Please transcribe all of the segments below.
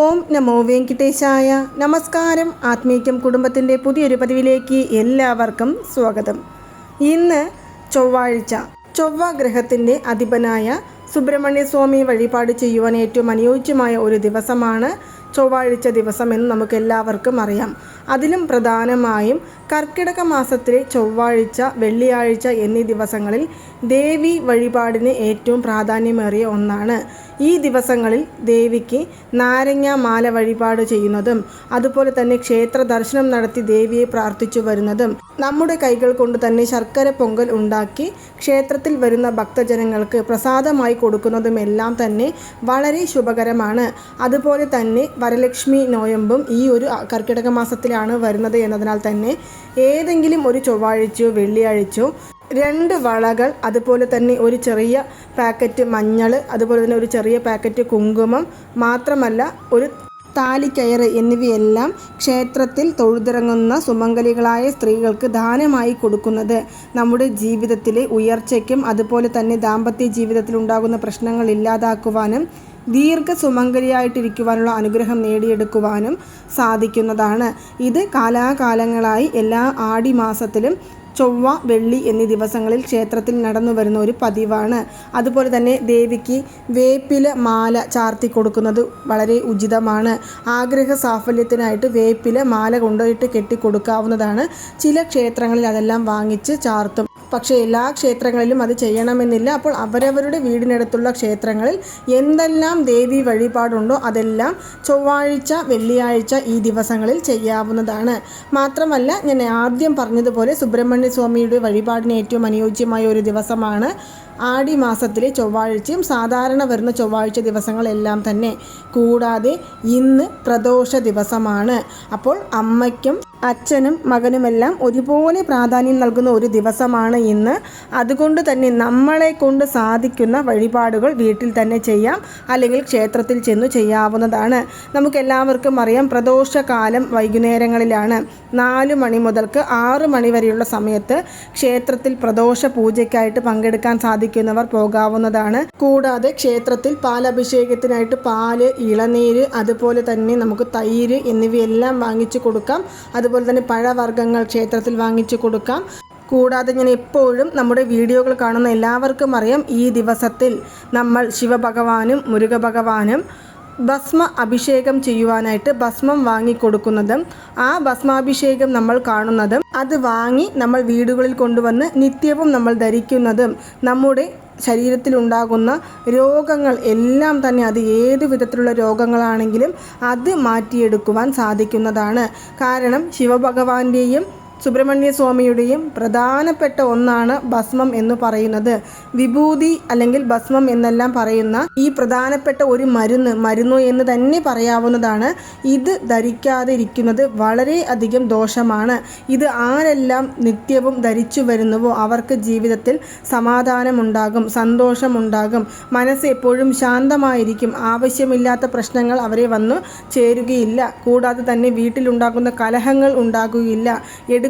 ഓം നമോ വെങ്കിട്ടേശായ. നമസ്കാരം. ആത്മീക്യം കുടുംബത്തിന്റെ പുതിയൊരു പതിവിലേക്ക് എല്ലാവർക്കും സ്വാഗതം. ഇന്ന് ചൊവ്വാഴ്ച. ചൊവ്വ ഗ്രഹത്തിന്റെ അധിപനായ സുബ്രഹ്മണ്യസ്വാമി വഴിപാട് ചെയ്യുവാൻ ഏറ്റവും അനുയോജ്യമായ ഒരു ദിവസമാണ് ചൊവ്വാഴ്ച ദിവസം എന്ന് നമുക്ക് എല്ലാവർക്കും അറിയാം. അതിലും പ്രധാനമായും കർക്കിടക മാസത്തിലെ ചൊവ്വാഴ്ച വെള്ളിയാഴ്ച എന്നീ ദിവസങ്ങളിൽ ദേവി വഴിപാടിന് ഏറ്റവും പ്രാധാന്യമേറിയ ഒന്നാണ്. ഈ ദിവസങ്ങളിൽ ദേവിക്ക് നാരങ്ങ മാല വഴിപാട് ചെയ്യുന്നതും അതുപോലെ തന്നെ ക്ഷേത്ര ദർശനം നടത്തി ദേവിയെ പ്രാർത്ഥിച്ചു വരുന്നതും നമ്മുടെ കൈകൾ കൊണ്ട് തന്നെ ശർക്കര പൊങ്കൽ ഉണ്ടാക്കി ക്ഷേത്രത്തിൽ വരുന്ന ഭക്തജനങ്ങൾക്ക് പ്രസാദമായി കൊടുക്കുന്നതുമെല്ലാം തന്നെ വളരെ ശുഭകരമാണ്. അതുപോലെ തന്നെ വരലക്ഷ്മി നോയമ്പും ഈ ഒരു കർക്കിടക മാസത്തിലാണ് വരുന്നത് എന്നതിനാൽ തന്നെ ഏതെങ്കിലും ഒരു ചൊവ്വാഴ്ചയോ വെള്ളിയാഴ്ചയോ രണ്ട് വളകൾ അതുപോലെ തന്നെ ഒരു ചെറിയ പാക്കറ്റ് മഞ്ഞൾ അതുപോലെ തന്നെ ഒരു ചെറിയ പാക്കറ്റ് കുങ്കുമം മാത്രമല്ല ഒരു താലിക്കയറ് എന്നിവയെല്ലാം ക്ഷേത്രത്തിൽ തൊഴുതിറങ്ങുന്ന സുമംഗലികളായ സ്ത്രീകൾക്ക് ദാനമായി കൊടുക്കുന്നത്. നമ്മുടെ ജീവിതത്തിലെ ഉയർച്ചയ്ക്കും അതുപോലെ തന്നെ ദാമ്പത്യ ജീവിതത്തിൽ ഉണ്ടാകുന്ന പ്രശ്നങ്ങൾ ഇല്ലാതാക്കുവാനും ദീർഘ സുമംഗലിയായിട്ടിരിക്കുവാനുള്ള അനുഗ്രഹം നേടിയെടുക്കുവാനും സാധിക്കുന്നതാണ്. ഇത് കാലാകാലങ്ങളായി എല്ലാ ആടി മാസത്തിലും ചൊവ്വ വെള്ളി എന്നീ ദിവസങ്ങളിൽ ക്ഷേത്രത്തിൽ നടന്നു വരുന്ന ഒരു പതിവാണ്. അതുപോലെ തന്നെ ദേവിക്ക് വേപ്പില മാല ചാർത്തി കൊടുക്കുന്നത് വളരെ ഉചിതമാണ്. ആഗ്രഹ സാഫല്യത്തിനായിട്ട് വേപ്പില മാല കൊണ്ടുപോയിട്ട് കെട്ടിക്കൊടുക്കാവുന്നതാണ്. ചില ക്ഷേത്രങ്ങളിൽ അതെല്ലാം വാങ്ങിച്ച് ചാർത്തും. പക്ഷേ എല്ലാ ക്ഷേത്രങ്ങളിലും അത് ചെയ്യണമെന്നില്ല. അപ്പോൾ അവരവരുടെ വീടിനടുത്തുള്ള ക്ഷേത്രങ്ങളിൽ എന്തെല്ലാം ദേവി വഴിപാടുണ്ടോ അതെല്ലാം ചൊവ്വാഴ്ച വെള്ളിയാഴ്ച ഈ ദിവസങ്ങളിൽ ചെയ്യാവുന്നതാണ്. മാത്രമല്ല ഞാൻ ആദ്യം പറഞ്ഞതുപോലെ സുബ്രഹ്മണ്യ സ്വാമിയുടെ വഴിപാടിന് ഏറ്റവും അനുയോജ്യമായ ഒരു ദിവസമാണ് ആടി മാസത്തിലെ ചൊവ്വാഴ്ചയും സാധാരണ വരുന്ന ചൊവ്വാഴ്ച ദിവസങ്ങളെല്ലാം തന്നെ. കൂടാതെ ഇന്ന് പ്രദോഷ ദിവസമാണ്. അപ്പോൾ അമ്മയ്ക്കും അച്ഛനും മകനുമെല്ലാം ഒരുപോലെ പ്രാധാന്യം നൽകുന്ന ഒരു ദിവസമാണ് ഇന്ന്. അതുകൊണ്ട് തന്നെ നമ്മളെ കൊണ്ട് സാധിക്കുന്ന വഴിപാടുകൾ വീട്ടിൽ തന്നെ ചെയ്യാം അല്ലെങ്കിൽ ക്ഷേത്രത്തിൽ ചെന്നു ചെയ്യാവുന്നതാണ്. നമുക്കെല്ലാവർക്കും അറിയാം പ്രദോഷകാലം വൈകുന്നേരങ്ങളിലാണ്. നാല് മണി മുതൽക്ക് ആറ് മണി വരെയുള്ള സമയത്ത് ക്ഷേത്രത്തിൽ പ്രദോഷ പൂജയ്ക്കായിട്ട് പങ്കെടുക്കാൻ സാധിക്കുന്നവർ പോകാവുന്നതാണ്. കൂടാതെ ക്ഷേത്രത്തിൽ പാലഭിഷേകത്തിനായിട്ട് പാൽ ഇളനീര് അതുപോലെ തന്നെ നമുക്ക് തൈര് എന്നിവയെല്ലാം വാങ്ങിച്ചു കൊടുക്കാം. അതുപോലെ തന്നെ പഴവർഗങ്ങൾ ക്ഷേത്രത്തിൽ വാങ്ങിച്ചു കൊടുക്കാം. കൂടാതെ ഞാൻ എപ്പോഴും നമ്മുടെ വീഡിയോകൾ കാണുന്ന എല്ലാവർക്കും അറിയാം ഈ ദിവസത്തിൽ നമ്മൾ ശിവഭഗവാനും മുരുക ഭഗവാനും ഭസ്മ അഭിഷേകം ചെയ്യുവാനായിട്ട് ഭസ്മം വാങ്ങിക്കൊടുക്കുന്നതും ആ ഭസ്മാഭിഷേകം നമ്മൾ കാണുന്നതും അത് വാങ്ങി നമ്മൾ വീടുകളിൽ കൊണ്ടുവന്ന് നിത്യവും നമ്മൾ ധരിക്കുന്നതും നമ്മുടെ ശരീരത്തിലുണ്ടാകുന്ന രോഗങ്ങൾ എല്ലാം തന്നെ അത് ഏത് വിധത്തിലുള്ള രോഗങ്ങളാണെങ്കിലും അത് മാറ്റിയെടുക്കുവാൻ സാധിക്കുന്നതാണ്. കാരണം ശിവഭഗവാന്റെയും സുബ്രഹ്മണ്യ സ്വാമിയുടെയും പ്രധാനപ്പെട്ട ഒന്നാണ് ഭസ്മം എന്ന് പറയുന്നത്. വിഭൂതി അല്ലെങ്കിൽ ഭസ്മം എന്നെല്ലാം പറയുന്ന ഈ പ്രധാനപ്പെട്ട ഒരു മരുന്ന് മരുന്നു എന്ന് തന്നെ പറയാവുന്നതാണ്. ഇത് ധരിക്കാതെ ഇരിക്കുന്നത് വളരെ അധികം ദോഷമാണ്. ഇത് ആരെല്ലാം നിത്യവും ധരിച്ചു വരുന്നുവോ അവർക്ക് ജീവിതത്തിൽ സമാധാനമുണ്ടാകും സന്തോഷമുണ്ടാകും. മനസ്സ് എപ്പോഴും ശാന്തമായിരിക്കും. ആവശ്യമില്ലാത്ത പ്രശ്നങ്ങൾ അവരെ വന്നു ചേരുകയില്ല. കൂടാതെ തന്നെ വീട്ടിലുണ്ടാകുന്ന കലഹങ്ങൾ ഉണ്ടാകുകയില്ല.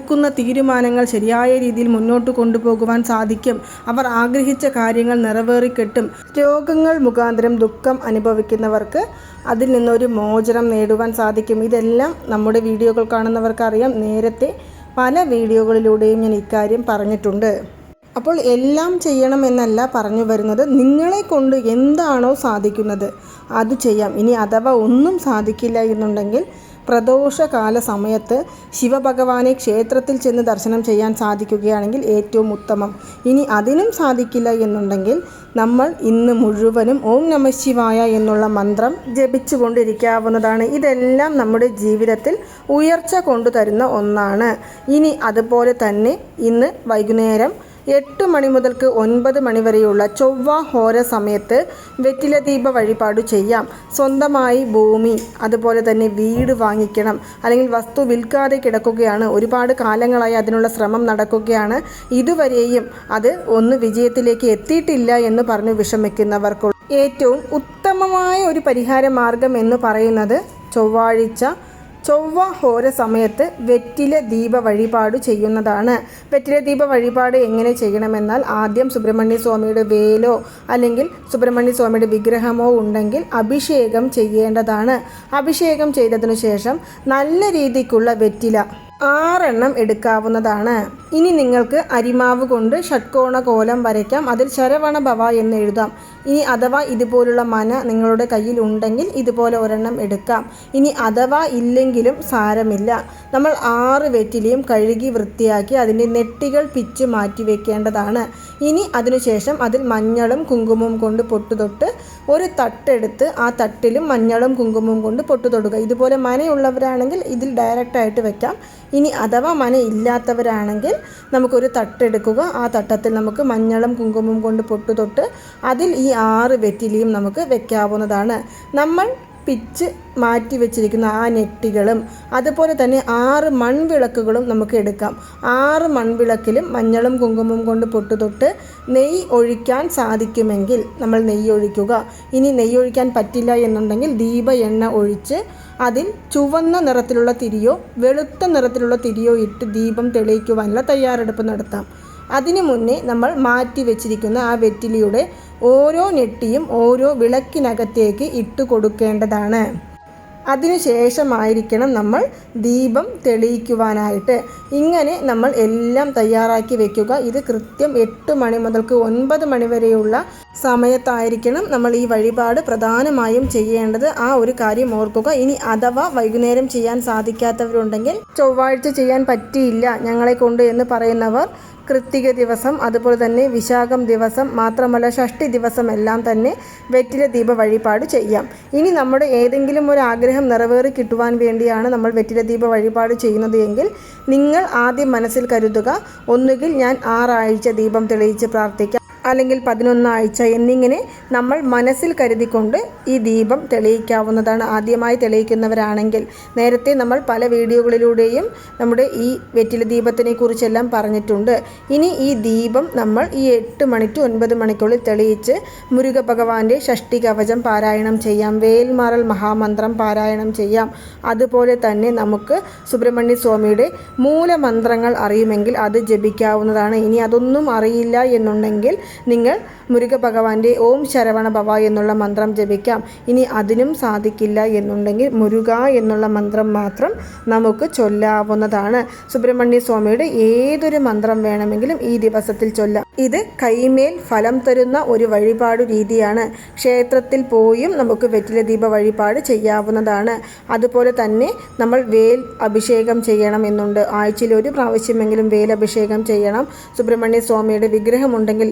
എടുക്കുന്ന തീരുമാനങ്ങൾ ശരിയായ രീതിയിൽ മുന്നോട്ട് കൊണ്ടുപോകുവാൻ സാധിക്കും. അവർ ആഗ്രഹിച്ച കാര്യങ്ങൾ നിറവേറിക്കിട്ടും. രോഗങ്ങൾ മുഖാന്തരം ദുഃഖം അനുഭവിക്കുന്നവർക്ക് അതിൽ നിന്നൊരു മോചനം നേടുവാൻ സാധിക്കും. ഇതെല്ലാം നമ്മുടെ വീഡിയോകൾ കാണുന്നവർക്കറിയാം. നേരത്തെ പല വീഡിയോകളിലൂടെയും ഞാൻ ഇക്കാര്യം പറഞ്ഞിട്ടുണ്ട്. അപ്പോൾ എല്ലാം ചെയ്യണമെന്നല്ല പറഞ്ഞു വരുന്നത്. നിങ്ങളെ കൊണ്ട് എന്താണോ സാധിക്കുന്നത് അത് ചെയ്യാം. ഇനി അഥവാ ഒന്നും സാധിക്കില്ല എന്നുണ്ടെങ്കിൽ പ്രദോഷകാല സമയത്ത് ശിവഭഗവാനെ ക്ഷേത്രത്തിൽ ചെന്ന് ദർശനം ചെയ്യാൻ സാധിക്കുകയാണെങ്കിൽ ഏറ്റവും ഉത്തമം. ഇനി അതിനും സാധിക്കില്ല എന്നുണ്ടെങ്കിൽ നമ്മൾ ഇന്ന് മുഴുവനും ഓം നമ ശിവായ എന്നുള്ള മന്ത്രം ജപിച്ചു കൊണ്ടിരിക്കാവുന്നതാണ് ഇതെല്ലാം നമ്മുടെ ജീവിതത്തിൽ ഉയർച്ച കൊണ്ടുതരുന്ന ഒന്നാണ്. ഇനി അതുപോലെ തന്നെ ഇന്ന് വൈകുന്നേരം എട്ട് മണി മുതൽക്ക് ഒൻപത് മണി വരെയുള്ള ചൊവ്വ ഹോര സമയത്ത് വെറ്റില ദീപ വഴിപാട് ചെയ്യാം. സ്വന്തമായി ഭൂമി അതുപോലെ തന്നെ വീട് വാങ്ങിക്കണം. അല്ലെങ്കിൽ വസ്തു വിൽക്കാതെ കിടക്കുകയാണ്. ഒരുപാട് കാലങ്ങളായി അതിനുള്ള ശ്രമം നടക്കുകയാണ്. ഇതുവരെയും അത് ഒന്ന് വിജയത്തിലേക്ക് എത്തിയിട്ടില്ല എന്ന് പറഞ്ഞ് വിഷമിക്കുന്നവർക്കുള്ള ഏറ്റവും ഉത്തമമായ ഒരു പരിഹാര മാർഗം എന്ന് പറയുന്നത് ചൊവ്വാഴ്ച ചൊവ്വ ഹോര സമയത്ത് വെറ്റില ദീപ വഴിപാട് ചെയ്യുന്നതാണ്. വെറ്റില ദീപ വഴിപാട് എങ്ങനെ ചെയ്യണമെന്നാൽ ആദ്യം സുബ്രഹ്മണ്യ സ്വാമിയുടെ വേലോ അല്ലെങ്കിൽ സുബ്രഹ്മണ്യ സ്വാമിയുടെ വിഗ്രഹമോ ഉണ്ടെങ്കിൽ അഭിഷേകം ചെയ്യേണ്ടതാണ്. അഭിഷേകം ചെയ്തതിനു ശേഷം നല്ല രീതിക്കുള്ള വെറ്റില ആറെണ്ണം എടുക്കാവുന്നതാണ്. ഇനി നിങ്ങൾക്ക് അരിമാവ് കൊണ്ട് ഷട്കോണ കോലം വരയ്ക്കാം. അതിൽ ശരവണ ഭവ എന്ന് എഴുതാം. ഇനി അഥവാ ഇതുപോലുള്ള മന നിങ്ങളുടെ കയ്യിൽ ഉണ്ടെങ്കിൽ ഇതുപോലെ ഒരെണ്ണം എടുക്കാം. ഇനി അഥവാ ഇല്ലെങ്കിലും സാരമില്ല. നമ്മൾ ആറ് വെറ്റിലയും കഴുകി വൃത്തിയാക്കി അതിന്റെ നെട്ടികൾ പിച്ച് മാറ്റി വെക്കേണ്ടതാണ്. ഇനി അതിനുശേഷം അതിൽ മഞ്ഞളും കുങ്കുമവും കൊണ്ട് പൊട്ടുതൊട്ട് ഒരു തട്ടെടുത്ത് ആ തട്ടിലും മഞ്ഞളും കുങ്കുമവും കൊണ്ട് പൊട്ടുതൊടുക. ഇതുപോലെ മനയുള്ളവരാണെങ്കിൽ ഇതിൽ ഡയറക്റ്റായിട്ട് വെക്കാം. ഇനി അഥവാ മന ഇല്ലാത്തവരാണെങ്കിൽ നമുക്കൊരു തട്ടെടുക്കുക. ആ തട്ടത്തിൽ നമുക്ക് മഞ്ഞളും കുങ്കുമവും കൊണ്ട് പൊട്ടുതൊട്ട് അതിൽ ഈ ആറ് വെറ്റിലിയും നമുക്ക് വെക്കാവുന്നതാണ്. നമ്മൾ പിച്ച് മാറ്റി വെച്ചിരിക്കുന്ന ആ നെറ്റികളും അതുപോലെ തന്നെ ആറ് മൺവിളക്കുകളും നമുക്ക് എടുക്കാം. ആറ് മൺവിളക്കിലും മഞ്ഞളും കുങ്കുമവും കൊണ്ട് പൊട്ടുതൊട്ട് നെയ്യ് ഒഴിക്കാൻ സാധിക്കുമെങ്കിൽ നമ്മൾ നെയ്യ് ഒഴിക്കുക. ഇനി നെയ്യ് ഒഴിക്കാൻ പറ്റില്ല എന്നുണ്ടെങ്കിൽ ദീപ എണ്ണ ഒഴിച്ച് അതിൽ ചുവന്ന നിറത്തിലുള്ള തിരിയോ വെളുത്ത നിറത്തിലുള്ള തിരിയോ ഇട്ട് ദീപം തെളിയിക്കുവാനുള്ള തയ്യാറെടുപ്പ് നടത്താം. അതിനു മുന്നേ നമ്മൾ മാറ്റി വെച്ചിരിക്കുന്ന ആ വെറ്റിലിയുടെ ഓരോ നെട്ടിയും ഓരോ വിളക്കിനകത്തേക്ക് ഇട്ട് കൊടുക്കേണ്ടതാണ്. അതിനുശേഷമായിരിക്കണം നമ്മൾ ദീപം തെളിയിക്കുവാനായിട്ട്. ഇങ്ങനെ നമ്മൾ എല്ലാം തയ്യാറാക്കി വെക്കുക. ഇത് കൃത്യം എട്ട് മണി മുതൽക്ക് ഒൻപത് മണി വരെയുള്ള സമയത്തായിരിക്കണം നമ്മൾ ഈ വഴിപാട് പ്രധാനമായും ചെയ്യേണ്ടത്. ആ ഒരു കാര്യം ഓർക്കുക. ഇനി അഥവാ വൈകുന്നേരം ചെയ്യാൻ സാധിക്കാത്തവരുണ്ടെങ്കിൽ ചൊവ്വാഴ്ച ചെയ്യാൻ പറ്റിയില്ല ഞങ്ങളെ കൊണ്ട് എന്ന് പറയുന്നവർ കൃത്തിക ദിവസം അതുപോലെ തന്നെ വിശാഖം ദിവസം മാത്രമല്ല ഷഷ്ടി ദിവസം എല്ലാം തന്നെ വെറ്റില ദീപ വഴിപാട് ചെയ്യാം. ഇനി നമ്മുടെ ഏതെങ്കിലും ഒരു ആഗ്രഹം നിറവേറി കിട്ടുവാൻ വേണ്ടിയാണ് നമ്മൾ വെറ്റില ദീപ വഴിപാട് ചെയ്യുന്നത് എങ്കിൽ നിങ്ങൾ ആദ്യം മനസ്സിൽ കരുതുക ഒന്നുകിൽ ഞാൻ ആറാഴ്ച ദീപം തെളിയിച്ച് പ്രാർത്ഥിക്കാം. അല്ലെങ്കിൽ പതിനൊന്നാഴ്ച എന്നിങ്ങനെ നമ്മൾ മനസ്സിൽ കരുതിക്കൊണ്ട് ഈ ദീപം തെളിയിക്കാവുന്നതാണ്. ആദ്യമായി തെളിയിക്കുന്നവരാണെങ്കിൽ നേരത്തെ നമ്മൾ പല വീഡിയോകളിലൂടെയും നമ്മുടെ ഈ വെറ്റില ദീപത്തിനെ കുറിച്ചെല്ലാം പറഞ്ഞിട്ടുണ്ട്. ഇനി ഈ ദീപം നമ്മൾ ഈ എട്ട് മണി ടു ഒൻപത് മണിക്കുള്ളിൽ തെളിയിച്ച് മുരുക ഭഗവാന്റെ ഷഷ്ടി കവചം പാരായണം ചെയ്യാം. വേൽമാറൽ മഹാമന്ത്രം പാരായണം ചെയ്യാം. അതുപോലെ തന്നെ നമുക്ക് സുബ്രഹ്മണ്യ സ്വാമിയുടെ മൂലമന്ത്രങ്ങൾ അറിയുമെങ്കിൽ അത് ജപിക്കാവുന്നതാണ്. ഇനി അതൊന്നും അറിയില്ല എന്നുണ്ടെങ്കിൽ നിങ്ങൾ മുരുക ഭഗവാന്റെ ഓം ശരവണ ഭവ എന്നുള്ള മന്ത്രം ജപിക്കാം. ഇനി അതിനും സാധിക്കില്ല എന്നുണ്ടെങ്കിൽ മുരുക എന്നുള്ള മന്ത്രം മാത്രം നമുക്ക് ചൊല്ലാവുന്നതാണ്. സുബ്രഹ്മണ്യ സ്വാമിയുടെ ഏതൊരു മന്ത്രം വേണമെങ്കിലും ഈ ദിവസത്തിൽ ചൊല്ലാം ഇത് കൈമേൽ ഫലം തരുന്ന ഒരു വഴിപാട് രീതിയാണ്. ക്ഷേത്രത്തിൽ പോയും നമുക്ക് വെറ്റില ദീപ വഴിപാട് ചെയ്യാവുന്നതാണ്. അതുപോലെ തന്നെ നമ്മൾ വേൽ അഭിഷേകം ചെയ്യണം എന്നുണ്ട്. ആഴ്ചയിൽ ഒരു പ്രാവശ്യമെങ്കിലും വേൽ അഭിഷേകം ചെയ്യണം. സുബ്രഹ്മണ്യ സ്വാമിയുടെ വിഗ്രഹമുണ്ടെങ്കിൽ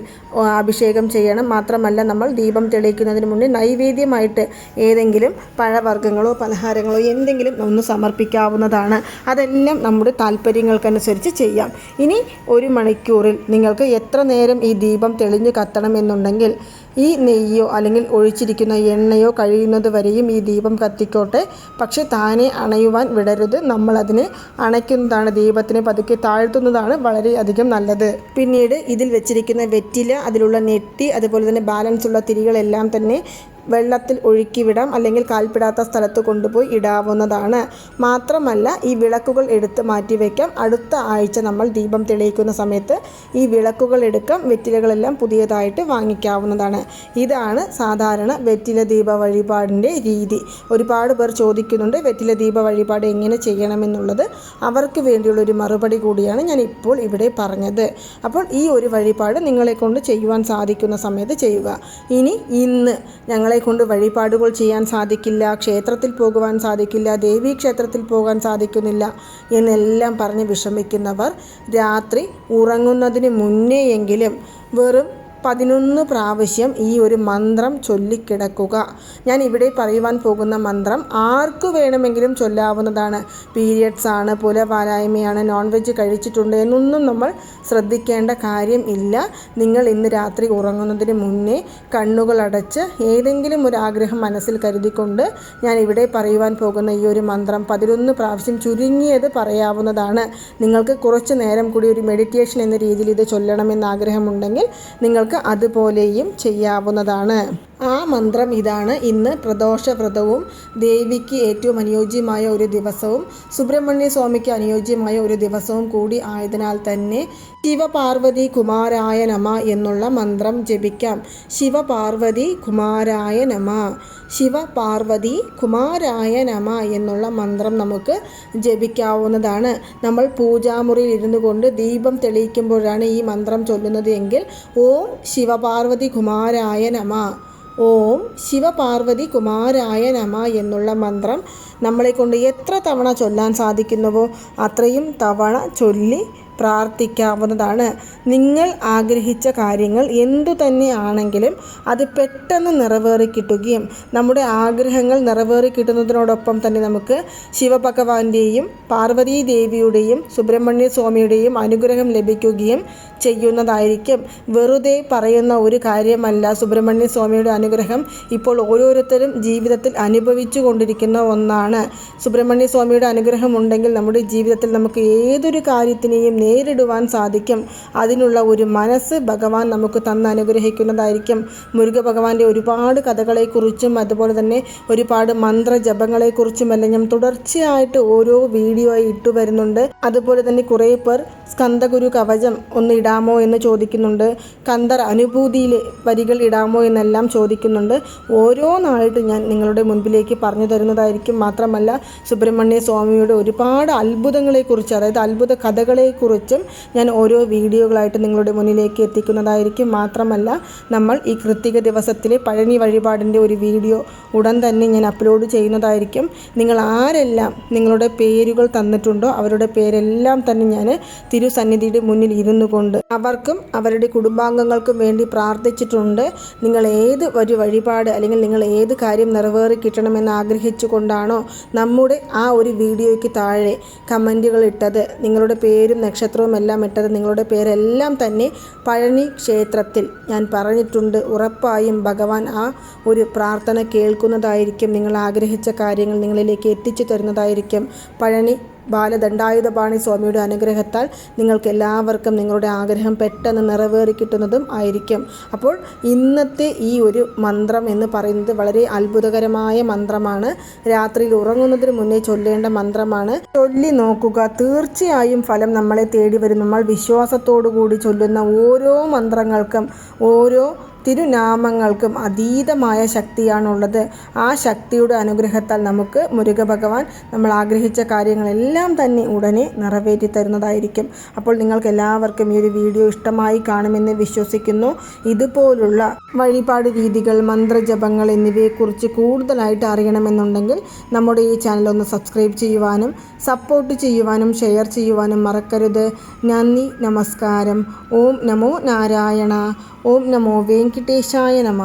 അഭിഷേകം ചെയ്യണം. മാത്രമല്ല നമ്മൾ ദീപം തെളിയിക്കുന്നതിന് മുന്നേ നൈവേദ്യമായിട്ട് ഏതെങ്കിലും പഴവർഗങ്ങളോ പലഹാരങ്ങളോ എന്തെങ്കിലും ഒന്ന് സമർപ്പിക്കാവുന്നതാണ്. അതെല്ലാം നമ്മുടെ താല്പര്യങ്ങൾക്കനുസരിച്ച് ചെയ്യാം. ഇനി ഒരു മണിക്കൂറിൽ നിങ്ങൾക്ക് എത്ര നേരം ഈ ദീപം തെളിഞ്ഞു കത്തണമെന്നുണ്ടെങ്കിൽ ഈ നെയ്യോ അല്ലെങ്കിൽ ഒഴിച്ചിരിക്കുന്ന എണ്ണയോ കഴിയുന്നത് വരെയും ഈ ദീപം കത്തിക്കോട്ടെ. പക്ഷെ താനെ അണയുവാൻ വിടരുത്. നമ്മളതിനെ അണയ്ക്കുന്നതാണ്. ദീപത്തിനെ പതുക്കെ താഴ്ത്തുന്നതാണ് വളരെയധികം നല്ലത്. പിന്നീട് ഇതിൽ വെച്ചിരിക്കുന്ന വെറ്റില അതിലുള്ള നെറ്റി അതുപോലെ തന്നെ ബാലൻസ് ഉള്ള തിരികളെല്ലാം തന്നെ വെള്ളത്തിൽ ഒഴുക്കിവിടാം അല്ലെങ്കിൽ കാൽപ്പിടാത്ത സ്ഥലത്ത് കൊണ്ടുപോയി ഇടാവുന്നതാണ്. മാത്രമല്ല ഈ വിളക്കുകൾ എടുത്ത് മാറ്റിവെക്കാം. അടുത്ത ആഴ്ച നമ്മൾ ദീപം തെളിയിക്കുന്ന സമയത്ത് ഈ വിളക്കുകൾ എടുക്കാം. വെറ്റിലകളെല്ലാം പുതിയതായിട്ട് വാങ്ങിക്കാവുന്നതാണ്. ഇതാണ് സാധാരണ വെറ്റില ദീപ വഴിപാടിന്റെ രീതി. ഒരുപാട് പേർ ചോദിക്കുന്നുണ്ട് വെറ്റില ദീപ വഴിപാട് എങ്ങനെ ചെയ്യണമെന്നുള്ളത്. അവർക്ക് വേണ്ടിയുള്ള ഒരു മറുപടി കൂടിയാണ് ഞാൻ ഇപ്പോൾ ഇവിടെ പറഞ്ഞത്. അപ്പോൾ ഈ ഒരു വഴിപാട് നിങ്ങളെ കൊണ്ട് ചെയ്യുവാൻ സാധിക്കുന്ന സമയത്ത് ചെയ്യുക. ഇനി ഇന്ന് ഞങ്ങളെ കൊണ്ട് വഴിപാടുകൾ ചെയ്യാൻ സാധിക്കില്ല ക്ഷേത്രത്തിൽ പോകുവാൻ സാധിക്കില്ല ദേവീ ക്ഷേത്രത്തിൽ പോകാൻ സാധിക്കുന്നില്ല എന്നെല്ലാം പറഞ്ഞ് വിഷമിക്കുന്നവർ രാത്രി ഉറങ്ങുന്നതിന് മുന്നേയെങ്കിലും വെറും പതിനൊന്ന് പ്രാവശ്യം ഈ ഒരു മന്ത്രം ചൊല്ലിക്കിടക്കുക. ഞാൻ ഇവിടെ പറയുവാൻ പോകുന്ന മന്ത്രം ആർക്ക് വേണമെങ്കിലും ചൊല്ലാവുന്നതാണ്. പീരിയഡ്സ് ആണ് പുലപാലായ്മയാണ് നോൺ വെജ് കഴിച്ചിട്ടുണ്ട് എന്നൊന്നും നമ്മൾ ശ്രദ്ധിക്കേണ്ട കാര്യം ഇല്ല. നിങ്ങൾ ഇന്ന് രാത്രി ഉറങ്ങുന്നതിന് മുന്നേ കണ്ണുകളടച്ച് ഏതെങ്കിലും ഒരു ആഗ്രഹം മനസ്സിൽ കരുതിക്കൊണ്ട് ഞാൻ ഇവിടെ പറയുവാൻ പോകുന്ന ഈ ഒരു മന്ത്രം പതിനൊന്ന് പ്രാവശ്യം ചുരുങ്ങിയത് പറയാവുന്നതാണ്. നിങ്ങൾക്ക് കുറച്ച് നേരം കൂടി ഒരു മെഡിറ്റേഷൻ എന്ന രീതിയിൽ ഇത് ചൊല്ലണമെന്ന് ആഗ്രഹമുണ്ടെങ്കിൽ നിങ്ങൾ നിങ്ങൾക്ക് അതുപോലെയും ചെയ്യാവുന്നതാണ്. ആ മന്ത്രം ഇതാണ്. ഇന്ന് പ്രദോഷ വ്രതവും ദേവിക്ക് ഏറ്റവും അനുയോജ്യമായ ഒരു ദിവസവും സുബ്രഹ്മണ്യ സ്വാമിക്ക് അനുയോജ്യമായ ഒരു ദിവസവും കൂടി ആയതിനാൽ തന്നെ ശിവപാർവതി കുമാരായ നമ എന്നുള്ള മന്ത്രം ജപിക്കാം. ശിവപാർവതി കുമാരായ നമ ശിവപാർവതി കുമാരായ നമ എന്നുള്ള മന്ത്രം നമുക്ക് ജപിക്കാവുന്നതാണ്. നമ്മൾ പൂജാമുറിയിൽ ഇരുന്നു കൊണ്ട് ദീപം തെളിയിക്കുമ്പോഴാണ് ഈ മന്ത്രം ചൊല്ലുന്നത് എങ്കിൽ ഓം ശിവപാർവതി കുമാരായ നമ ഓം ശിവപാർവതി കുമാരായ നമ എന്നുള്ള മന്ത്രം നമ്മളെ കൊണ്ട് എത്ര തവണ ചൊല്ലാൻ സാധിക്കുന്നുവോ അത്രയും തവണ ചൊല്ലി പ്രാർത്ഥിക്കാവുന്നതാണ്. നിങ്ങൾ ആഗ്രഹിച്ച കാര്യങ്ങൾ എന്തു തന്നെ ആണെങ്കിലും അത് പെട്ടെന്ന് നിറവേറി കിട്ടുകയും നമ്മുടെ ആഗ്രഹങ്ങൾ നിറവേറി കിട്ടുന്നതിനോടൊപ്പം തന്നെ നമുക്ക് ശിവഭഗവാന്റെയും പാർവതീ ദേവിയുടെയും സുബ്രഹ്മണ്യ സ്വാമിയുടെയും അനുഗ്രഹം ലഭിക്കുകയും ചെയ്യുന്നതായിരിക്കും. വെറുതെ പറയുന്ന ഒരു കാര്യമല്ല സുബ്രഹ്മണ്യ സ്വാമിയുടെ അനുഗ്രഹം. ഇപ്പോൾ ഓരോരുത്തരും ജീവിതത്തിൽ അനുഭവിച്ചു കൊണ്ടിരിക്കുന്ന ഒന്നാണ്. സുബ്രഹ്മണ്യ സ്വാമിയുടെ അനുഗ്രഹം ഉണ്ടെങ്കിൽ നമ്മുടെ ജീവിതത്തിൽ നമുക്ക് ഏതൊരു കാര്യത്തിനെയും നേരിടുവാൻ സാധിക്കും. അതിനുള്ള ഒരു മനസ്സ് ഭഗവാൻ നമുക്ക് തന്ന് അനുഗ്രഹിക്കുന്നതായിരിക്കും. മുരുക ഭഗവാന്റെ ഒരുപാട് കഥകളെക്കുറിച്ചും അതുപോലെ തന്നെ ഒരുപാട് മന്ത്രജപങ്ങളെക്കുറിച്ചും എല്ലാം ഞാൻ തുടർച്ചയായിട്ട് ഓരോ വീഡിയോ ഇട്ടു വരുന്നുണ്ട്. അതുപോലെ തന്നെ കുറേ പേർ സ്കന്ദഗുരു കവചം ഒന്ന് ഇടാമോ എന്ന് ചോദിക്കുന്നുണ്ട്. കന്ദർ അനുഭൂതിയിൽ വരികൾ ഇടാമോ എന്നെല്ലാം ചോദിക്കുന്നുണ്ട്. ഓരോ ഓരോന്നായിട്ട് ഞാൻ നിങ്ങളുടെ മുൻപിലേക്ക് പറഞ്ഞു തരുന്നതായിരിക്കും. മാത്രമല്ല സുബ്രഹ്മണ്യ സ്വാമിയുടെ ഒരുപാട് അത്ഭുതങ്ങളെക്കുറിച്ച് അതായത് അത്ഭുത കഥകളെക്കുറിച്ചും ഞാൻ ഓരോ വീഡിയോകളായിട്ട് നിങ്ങളുടെ മുന്നിലേക്ക് എത്തിക്കുന്നതായിരിക്കും. മാത്രമല്ല നമ്മൾ ഈ കൃത്തിക ദിവസത്തിലെ പഴനി വഴിപാടിന്റെ ഒരു വീഡിയോ ഉടൻ തന്നെ ഞാൻ അപ്ലോഡ് ചെയ്യുന്നതായിരിക്കും. നിങ്ങൾ ആരെല്ലാം നിങ്ങളുടെ പേരുകൾ തന്നിട്ടുണ്ടോ അവരുടെ പേരെല്ലാം തന്നെ ഞാൻ തിരുസന്നിധിയുടെ മുന്നിൽ ഇരുന്നു കൊണ്ട് അവർക്കും അവരുടെ കുടുംബാംഗങ്ങൾക്കും വേണ്ടി പ്രാർത്ഥിച്ചിട്ടുണ്ട്. നിങ്ങൾ ഏത് ഒരു വഴിപാട് അല്ലെങ്കിൽ നിങ്ങൾ ഏത് കാര്യം നിറവേറി കിട്ടണമെന്ന് ആഗ്രഹിച്ചുകൊണ്ടാണോ നമ്മുടെ ആ ഒരു വീഡിയോയ്ക്ക് താഴെ കമന്റുകൾ ഇട്ടത്. നിങ്ങളുടെ പേരും നക്ഷത്രവും എല്ലാം ഇട്ടത് നിങ്ങളുടെ പേരെല്ലാം തന്നെ പഴനി ക്ഷേത്രത്തിൽ. ഞാൻ പറഞ്ഞിട്ടുണ്ട് ഉറപ്പായും ഭഗവാൻ ആ ഒരു പ്രാർത്ഥന കേൾക്കുന്നതായിരിക്കും നിങ്ങൾ ആഗ്രഹിച്ച കാര്യങ്ങൾ നിങ്ങളിലേക്ക് എത്തിച്ചു തരുന്നതായിരിക്കും. പഴനി ബാലദണ്ഡായുധപാണി സ്വാമിയുടെ അനുഗ്രഹത്താൽ നിങ്ങൾക്ക് എല്ലാവർക്കും നിങ്ങളുടെ ആഗ്രഹം പെട്ടെന്ന് നിറവേറി കിട്ടുന്നതും ആയിരിക്കും. അപ്പോൾ ഇന്നത്തെ ഈ ഒരു മന്ത്രം എന്ന് പറയുന്നത് വളരെ അത്ഭുതകരമായ മന്ത്രമാണ്. രാത്രിയിൽ ഉറങ്ങുന്നതിന് മുന്നേ ചൊല്ലേണ്ട മന്ത്രമാണ്. ചൊല്ലി നോക്കുക. തീർച്ചയായും ഫലം നമ്മളെ തേടി വരും. നമ്മൾ വിശ്വാസത്തോടു കൂടി ചൊല്ലുന്ന ഓരോ മന്ത്രങ്ങൾക്കും ഓരോ തിരുനാമങ്ങൾക്കും അതീതമായ ശക്തിയാണുള്ളത്. ആ ശക്തിയുടെ അനുഗ്രഹത്താൽ നമുക്ക് മുരുക ഭഗവാൻ നമ്മൾ ആഗ്രഹിച്ച കാര്യങ്ങളെല്ലാം തന്നെ ഉടനെ നിറവേറ്റി തരുന്നതായിരിക്കും. അപ്പോൾ നിങ്ങൾക്ക് എല്ലാവർക്കും ഈ ഒരു വീഡിയോ ഇഷ്ടമായി കാണുമെന്ന് വിശ്വസിക്കുന്നു. ഇതുപോലുള്ള വഴിപാട് രീതികൾ മന്ത്രജപങ്ങൾ എന്നിവയെക്കുറിച്ച് കൂടുതലായിട്ട് അറിയണമെന്നുണ്ടെങ്കിൽ നമ്മുടെ ഈ ചാനൽ ഒന്ന് സബ്സ്ക്രൈബ് ചെയ്യുവാനും സപ്പോർട്ട് ചെയ്യുവാനും ഷെയർ ചെയ്യുവാനും മറക്കരുത്. നന്ദി നമസ്കാരം. ഓം നമോ നാരായണ. ഓം നമോ വെങ്കിട്ടേശായ നമ.